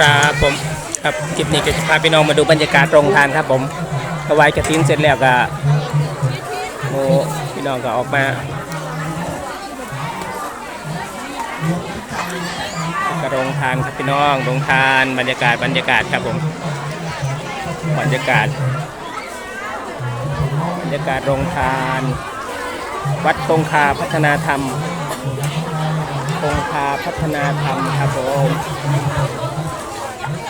ครับผมครับคลิปนี้ก็จะพาพี่น้องมาดูบรรยากาศโรงทานครับผมถวายกระถินเสร็จแล้วก็โอ้พี่น้องก็ออกมาก็โรงทานครับพี่น้องโรงทานบรรยากาศบรรยากาศครับผมบรรยากาศ บรรยากาศโรงทาน วัดคงคาพัฒนาธรรมคงคาพัฒนาธรรมครับผม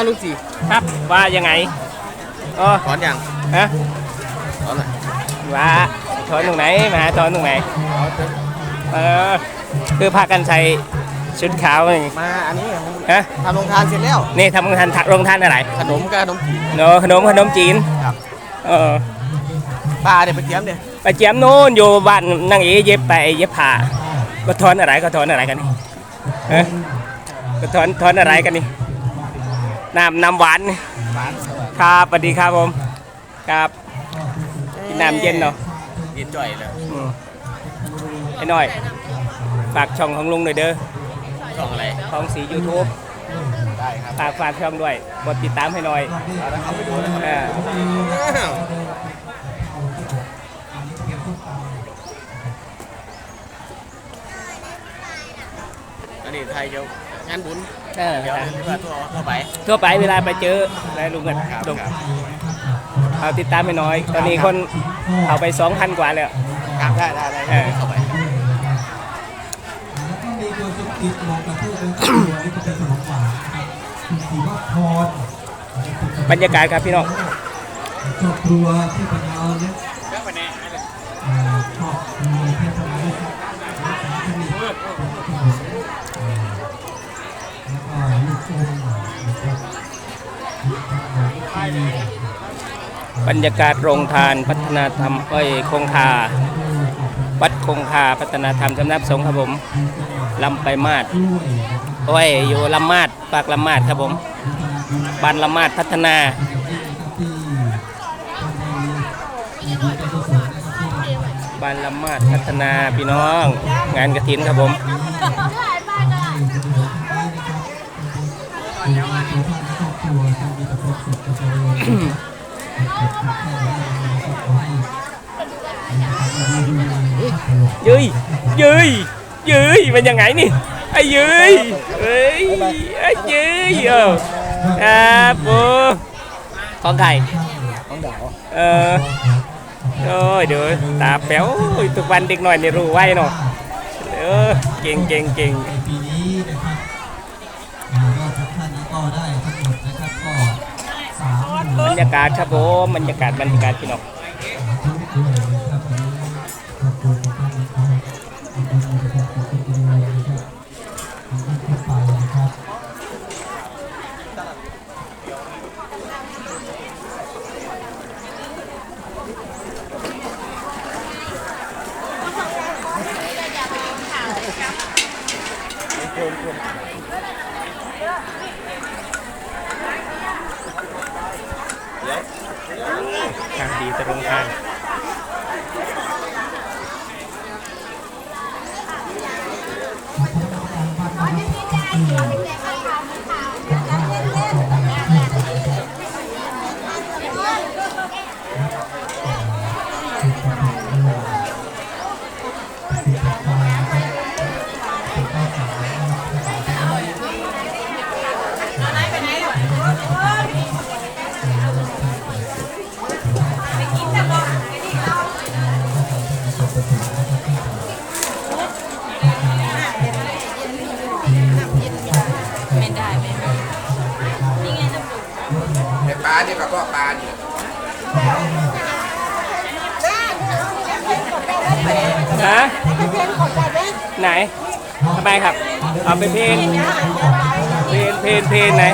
อ้าวลุงจีครับว่ายังไงอ๋อถอนยังฮะถอนเลยว่าถอนตรงไหนมาหาถอนตรงไหนเออคือพากันใส่ชุดขาวนี่มาอันนี้ฮะทำโรงทานเสร็จแล้วนี่ทำงานทะโรงทานอะไรขนมกับขนมจีนเนอะขนมขนมจีนครับเออปลาเดี๋ยวไปเตรียมเดี๋ยวไปเจียมนู่นอยู่บ้านนางเอเย็บไปเย็บผ้าก็ถอนอะไรก็ถอนอะไรกันนี่ฮะก็ถอนถอนอะไรกันนี่ น้ำน้ำหวานนี่หวานครับสวัสดีครับผมครับกินน้ำเย็นเนาะเย็นจ่อยเลยอืมไอ้น้อยฝากช่องของลุงหน่อยเด้อช่องอะไรของสี YouTube ได้ครับฝากฝากช่องด้วยกดติดตามให้หน่อยเอาละเข้าไปดูนะครับเอออ้าวอันนี้ไทยเดี๋ยวงานบุญ เออเดี๋ยวเรียกว่าทั่วทั่วไปทั่วไปเวลาไปเจอได้ลุงกันครับลุงครับเอาติดตามให้หน่อย ตอนนี้คนเอาไป2,000กว่าแล้วครับได้ได้ได้เออเข้าไปแล้วก็มีตัวสุกิจมองประเทศเป็นตัวนี่ก็เป็นขนมหวานนะครับคุณศรีวัฒพรบรรยากาศครับพี่น้องครอบครัวที่เป็นเราเนี่ยเอ่อครอบครัวเทศบาลและสาธารณสุขแล้วก็ลูกอมนะครั บรรยากาศโรงทานพัฒนาธรรมเอ้ยคงคา วัดคงคาพัฒนาธรรมสำนักสงฆ์ครับผมลำไปมาดโอ้ยอยู่ลำมาดปากลำมาดครับผมบ้านลำมาดพัฒนาที่ที่ท่านได้มีการกุศลนะครับที่ทำบ้านลำมาดพัฒนาพี่น้องงานกระถินครับผมยืยยืยยืยเป็นยังไงนี่ไอ้ยืยเอ้ยไอ้ยืยเออครับผมของใครของดาวเออโอ้ยเดี๋ยวตาแป๋วทุกวันเด็กหน่อยนี่รู้ไว้เนาะเออเก่งเก่งเก่งปีนี้ รรยากาศครับผมบรรยากาศบรรยากาศพี่น้องทุก ด้วยนะครับวันนี้ขอบคุณทุกท่าน ดีตะลงทางปลาเนี่ยกับก็ปลาเนี่ยขฮะไหนทำไมครับ เอาไปเพลงเพลงเพลงเพลงไหน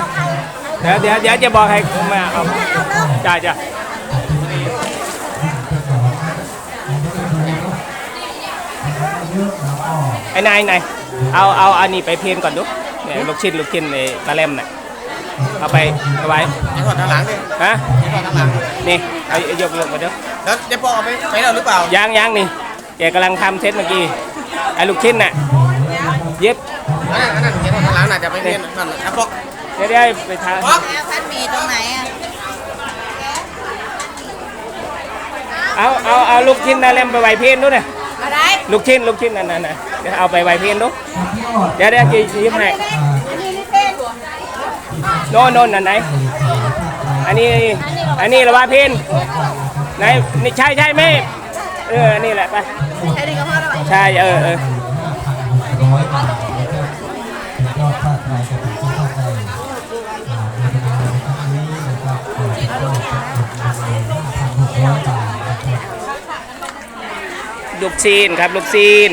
เดี๋ยวเดี๋ยวเดี๋ยวจะบอกให้มาเอาจ้ายจ้าไอ้นายนายเอาเอาอันนี้ไปเพลงก่อนดูเนี่ยลูกชิ้นลูกชิ้นในตะเล่มน่ะ เอาไปเอาไว้นี่ถอดทางหลังดิฮะนี่ถอดทางหลังนี่เอายกยกมาเด้อแล้วเจ๊ปอเอาไปไปแล้วหรือเปล่าย่างย่างนี่แกกำลังทำเซตเมื่อกี้ไอ้ลูกชิ้นน่ะเย็บอันนั้นอันนั้นเจ๊ถอดทางหลังน่ะจะไปเรียนนั่นน่ะครับพวกเดี๋ยวเดี๋ยวไปทางพวกแล้วพันหมีตรงไหนอะเอาเอาเอาลูกชิ้นตะเล่มไปไว้เพลงดูเนี่ยมาได้ลูกชิ้นลูกชิ้นนั่นนั่นน่ะเดี๋ยวเอาไปไว้เพลงดูเดี๋ยวเดี๋ยวจะยิ้มให้อันนี้นี่เป็น โน่นโน่นนั่นไหน อันนี้ อันนี้ละว่าเพนไหนนี่ใช่ใช่ไหมเออนี่แหละไปใช้ดีกับพ่อล้วใช่เออเออร้อยบาทนครับสุดยอดชาติไทยกับชาติไทยอ่าในขณะในครั้งนี้นะครับเปิดโลกพันหกร้อยบาทนะครับ ลูกซีนครับ ลูกซีน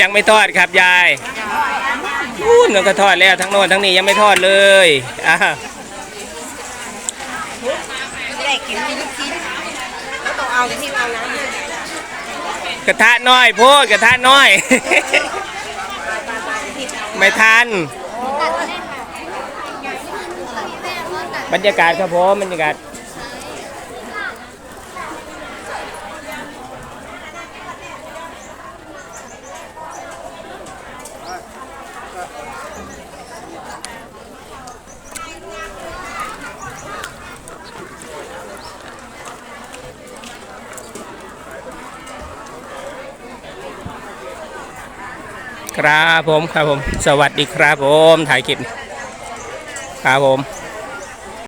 ยังไม่ทอดครับยายนู่นก็ทอดแล้วทั้งโน้นทั้งนี้ยังไม่ทอดเลยอ่าไม่ได้กินมีลูกชิ้นแล้วต้องเอาที่เอาน้ำเลยกระทะน้อยโพดกระทะน้อย ไม่ทัน บรรยากาศครับผมบรรยากาศ ครับผมครับผม สวัสดีครับผมถ่ายคลิปครับผม